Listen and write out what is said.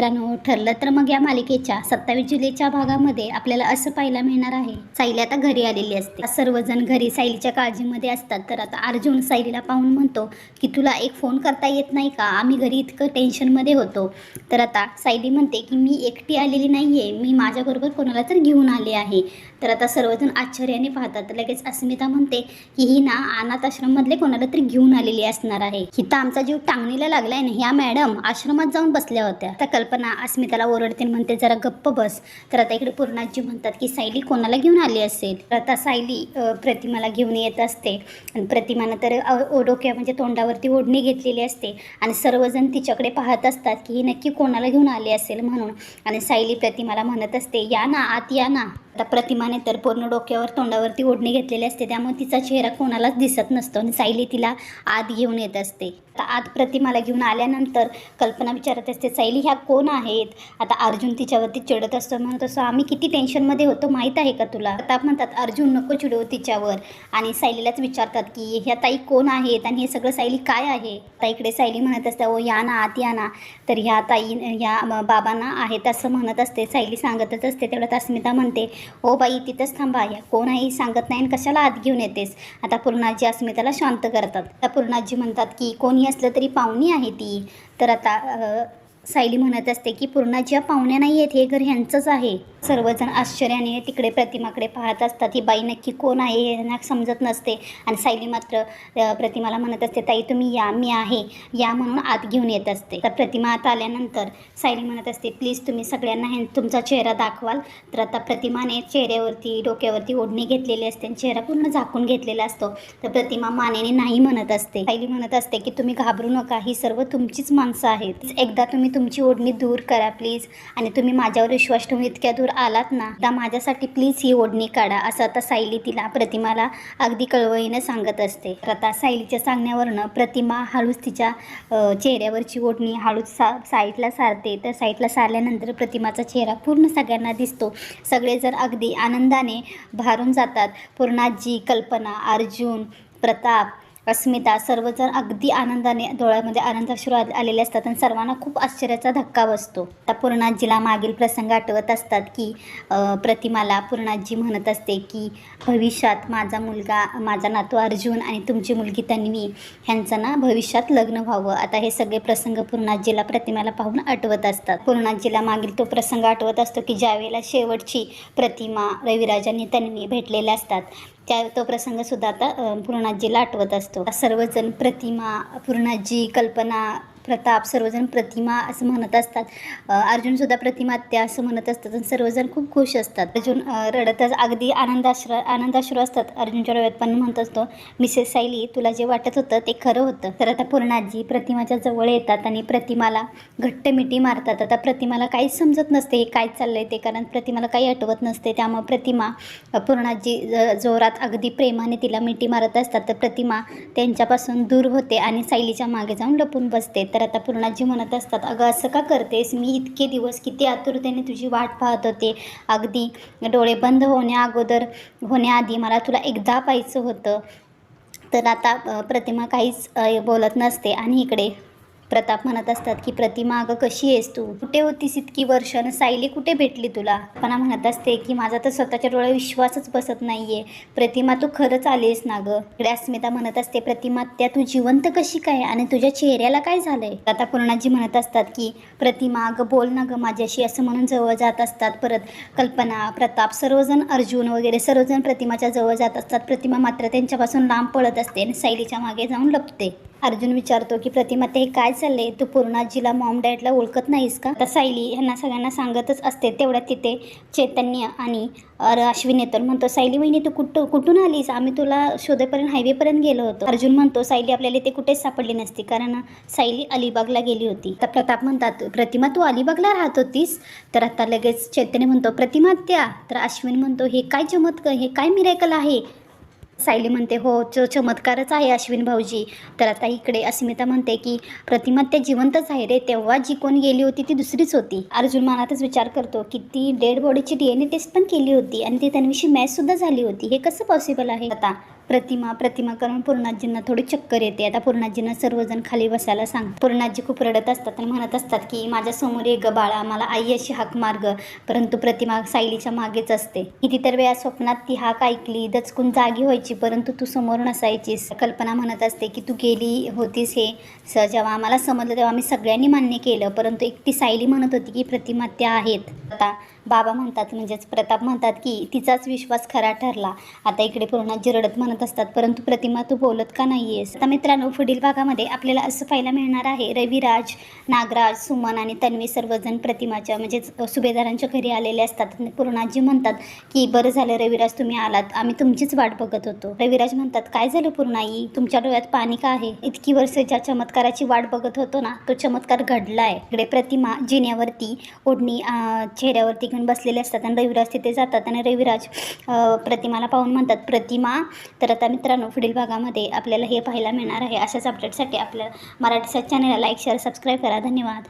मित्रांनो ठरलं तर मग या मालिकेच्या सत्तावीस जुलैच्या भागामध्ये आपल्याला असं पाहायला मिळणार आहे. सायली आता घरी आलेली असते. सर्वजण घरी सायलीच्या काळजीमध्ये असतात. तर आता अर्जुन साईलीला पाहून म्हणतो की तुला एक फोन करता येत नाही का? आम्ही घरी इतकं टेन्शनमध्ये होतो. तर आता सायली म्हणते की मी एकटी आलेली नाही आहे मी माझ्याबरोबर कोणाला तर घेऊन आले आहे. तर आता सर्वजण आश्चर्याने पाहतात. तर लगेच अस्मिता म्हणते की ही ना अनाथ आश्रममधले कोणाला तरी घेऊन आलेली असणार आहे. हिता आमचा जीव टांगणीला लागलाय ना ह्या मॅडम आश्रमात जाऊन बसल्या होत्या. तर कल्पना अस्मिताला ओरडते म्हणते जरा गप्प बस. तर आता इकडे पूर्णाजी म्हणतात की सायली कोणाला घेऊन आली असेल? तर आता सायली प्रतिमाला घेऊन येत असते. आणि प्रतिमानं तर ओडोक्या ओ- डोक्या म्हणजे तोंडावरती ओढणी घेतलेली असते आणि सर्वजण तिच्याकडे पाहत असतात की ही नक्की कोणाला घेऊन आली असेल? म्हणून. आणि सायली प्रतिमाला म्हणत असते या ना आत या ना. आता प्रतिमाने तर पूर्ण डोक्यावर तोंडावरती ओढणी घेतलेली असते. त्यामुळे तिचा चेहरा कोणालाच दिसत नसतो आणि सायली तिला आत घेऊन येत असते. आता आत प्रतिमाला घेऊन आल्यानंतर कल्पना विचारत असते सायली ह्या कोण आहेत? आता अर्जुन तिच्यावरती चिडत असतो. म्हणत असतो आम्ही किती टेन्शनमध्ये होतो माहीत आहे का तुला? आता म्हणतात अर्जुन नको चिडव तिच्यावर. आणि सायलीलाच विचारतात की ह्या ताई कोण आहेत आणि हे सगळं सायली काय आहे? आता इकडे सायली म्हणत असते ओ या ना आत या ना. तर ह्या ताई ह्या बाबांना आहेत असं म्हणत असते. सायली सांगतच असते तेवढ्यात अस्मिता म्हणते ओ बाई तिथंच थांबा या. कोणाही सांगत नाही आणि कशाला आत घेऊन येतेस? आता पूर्णाजी अस्मिताला शांत करतात. आता पूर्णाजी म्हणतात की कोणी असलं तरी पाहुणी आहे ती. तर आता सायली म्हणत असते की पूर्ण ज्या पाहुण्या नाही आहेत हे घर ह्यांचंच आहे. सर्वजण आश्चर्याने तिकडे प्रतिमाकडे पाहत असतात ही बाई नक्की कोण आहे हे यांना समजत नसते. आणि सायली मात्र प्रतिमाला म्हणत असते ताई तुम्ही या मी आहे या म्हणून आत घेऊन येत असते. तर प्रतिमा आत आल्यानंतर सायली म्हणत असते प्लीज तुम्ही सगळ्यांना हे तुमचा चेहरा दाखवाल. तर आता प्रतिमाने चेहऱ्यावरती डोक्यावरती ओढणी घेतलेली असते आणि चेहरा पूर्ण झाकून घेतलेला असतो. तर प्रतिमा मानेने नाही म्हणत असते. सायली म्हणत असते की तुम्ही घाबरू नका ही सर्व तुमचीच माणसं आहेत. एकदा तुम्ही तुमची ओढणी दूर करा प्लीज आणि तुम्ही माझ्यावर विश्वास ठेवून इतक्या दूर आलात ना आता माझ्यासाठी प्लीज ही ओढणी काढा असं आता सायली तिला प्रतिमाला अगदी कळवळीनं सांगत असते. तर आता सायलीच्या सांगण्यावरनं प्रतिमा हळूच तिच्या चेहऱ्यावरची ओढणी हळूच सा साईडला सारते. तर साईडला सारल्यानंतर प्रतिमाचा चेहरा पूर्ण सगळ्यांना दिसतो. सगळे जर अगदी आनंदाने भारून जातात. पूर्णाजी कल्पना अर्जुन प्रताप अस्मिता सर्वजण अगदी आनंदाने डोळ्यामध्ये आनंदाश्रू आलेले असतात आणि सर्वांना खूप आश्चर्याचा धक्का बसतो. आता पूर्णाजीला मागील प्रसंग आठवत असतात की प्रतिमाला पूर्णाजी म्हणत असते की भविष्यात माझा मुलगा माझा नातू अर्जुन आणि तुमची मुलगी तन्वी ह्यांचं ना भविष्यात लग्न व्हावं. आता हे सगळे प्रसंग पूर्णाजीला प्रतिमाला पाहून आठवत असतात. पूर्णाजीला मागील तो प्रसंग आठवत असतो की ज्यावेळेला शेवटची प्रतिमा रविराजांनी तन्वी भेटलेल्या असतात त्या तो प्रसंगसुद्धा आता पूर्णाजीला आठवत असतो. सर्वजण प्रतिमा पूर्णाजी कल्पना प्रताप सर्वजण प्रतिमा असं म्हणत असतात. अर्जुनसुद्धा प्रतिमा त्या असं म्हणत असतात आणि सर्वजण खूप खुश असतात. अर्जुन रडतच अगदी आनंदाश्र आनंदाश्रू असतात. अर्जुनच्या डोळ्यात पण म्हणत असतो मिसेस सायली तुला जे वाटत होतं ते खरं होतं. तर आता पूर्णाजी प्रतिमाच्या जवळ येतात आणि प्रतिमाला घट्ट मिठी मारतात. आता प्रतिमाला काहीच समजत नसते हे काय चाललंय ते कारण प्रतिमाला काही आठवत नसते. त्यामुळे प्रतिमा पूर्णाजी ज- जोरात अगदी प्रेमाने तिला मिठी मारत असतात. तर प्रतिमा त्यांच्यापासून दूर होते आणि सायलीच्या मागे जाऊन लपून बसते. तर आता पूर्णाजी म्हणत असतात अगं असं का करतेस? मी इतके दिवस किती आतुरतेने तुझी वाट पाहत होते. अगदी डोळे बंद होण्या अगोदर होण्याआधी मला तुला एकदा पाहायचं होतं. तर आता प्रतिमा काहीच बोलत नसते. आणि इकडे प्रताप म्हणत असतात की प्रतिमा अगं कशी आहेस तू? कुठे होतीस इतकी वर्ष? आणि सायली कुठे भेटली तुला? पण म्हणत असते की माझा तर स्वतःच्या डोळ्यात विश्वासच बसत नाहीये. प्रतिमा तू खरंच आलीस ना गं? इकडे अस्मिता म्हणत असते प्रतिमा त्या तू जिवंत कशी काय? आणि तुझ्या चेहऱ्याला काय झालंय? आता पूर्णाजी म्हणत असतात की प्रतिमा अगं बोल ना गं माझ्याशी असं म्हणून जवळ जात असतात परत कल्पना प्रताप सर्वजण अर्जुन वगैरे सर्वजण प्रतिमाच्या जवळ जात असतात. प्रतिमा मात्र त्यांच्यापासून लांब पळत असते आणि सायलीच्या मागे जाऊन लपते. अर्जुन विचारतो की प्रतिमा ते काय चाललंय? तू पूर्णाजीला मॉम डॅडला ओळखत नाहीस का? तर सायली ह्यांना सगळ्यांना सांगतच असते. तेवढ्यात तिथे चैतन्य आणि अर तर म्हणतो सायली वहिनी तू कुठं कुठून आलीस? आम्ही तुला शोधेपर्यंत हायवेपर्यंत गेलो होतो. अर्जुन म्हणतो सायली आपल्याला इथे कुठेच सापडली नसती कारण सायली अलिबागला गेली होती. तर प्रताप म्हणतात प्रतिमा तू अलिबागला राहत होतीस? तर आता लगेच चैतन्य म्हणतो प्रतिमा त्या. तर अश्विन म्हणतो हे काय चमत्कार हे काय मिरायकल आहे? सायली म्हणते हो च चमत्कारच आहे अश्विन भाऊजी. तर आता इकडे अस्मिता म्हणते की प्रतिमा त्या जिवंतच आहे रे. तेव्हा जी कोण गेली होती ती दुसरीच होती. अर्जुन मनातच विचार करतो की ती डेड बॉडीची डी एन ए टेस्ट पण केली होती आणि ती त्यांविषयी मॅचसुद्धा झाली होती. हे कसं पॉसिबल आहे? आता प्रतिमा प्रतिमा करून पूर्णाजींना थोडी चक्कर येते. आता पूर्णाजींना सर्वजण खाली बसायला सांग पूर्णाजी खूप रडत असतात आणि म्हणत असतात की माझ्यासमोर ये ग बाळा मला आई अशी हाक मार्ग परंतु प्रतिमा सायलीच्या मागेच असते. किती तर वेळा स्वप्नात ती हाक ऐकली दचकून जागी व्हायची परंतु तू समोर नसायचीस. कल्पना म्हणत असते की तू गेली होतीस हे स जेव्हा आम्हाला समजलं तेव्हा आम्ही सगळ्यांनी मान्य केलं. परंतु एकटी सायली म्हणत होती की प्रतिमा त्या आहेत. आता बाबा म्हणतात म्हणजेच प्रताप म्हणतात की तिचाच विश्वास खरा ठरला. आता इकडे पूर्णाजी रडत म्हणत असतात परंतु प्रतिमा तू बोलत का नाही आहेस आता मित्रांनो पुढील भागामध्ये आपल्याला असं पाहायला मिळणार आहे रविराज नागराज सुमन आणि तन्वी सर्वजण प्रतिमाच्या म्हणजेच सुभेदारांच्या घरी आलेले असतात. पूर्णाजी म्हणतात की बरं झालं रविराज तुम्ही आलात. आम्ही तुमचीच वाट बघत होतो. रविराज म्हणतात काय झालं पूर्णाई? तुमच्या डोळ्यात पाणी का आहे? इतकी वर्ष ज्या चमत्काराची वाट बघत होतो ना तो चमत्कार घडलाय. इकडे प्रतिमा जिन्यावरती ओढणी चेहऱ्यावरती घेऊन बसलेले असतात आणि रविराज तिथे जातात आणि रविराज प्रतिमाला पाहून म्हणतात प्रतिमा तर आता मित्रांनो पुढील भागामध्ये आपल्याला हे पाहायला मिळणार आहे. अशाच अपडेटसाठी आपल्या मराठी चॅनलला लाईक शेअर सबस्क्राईब करा. धन्यवाद.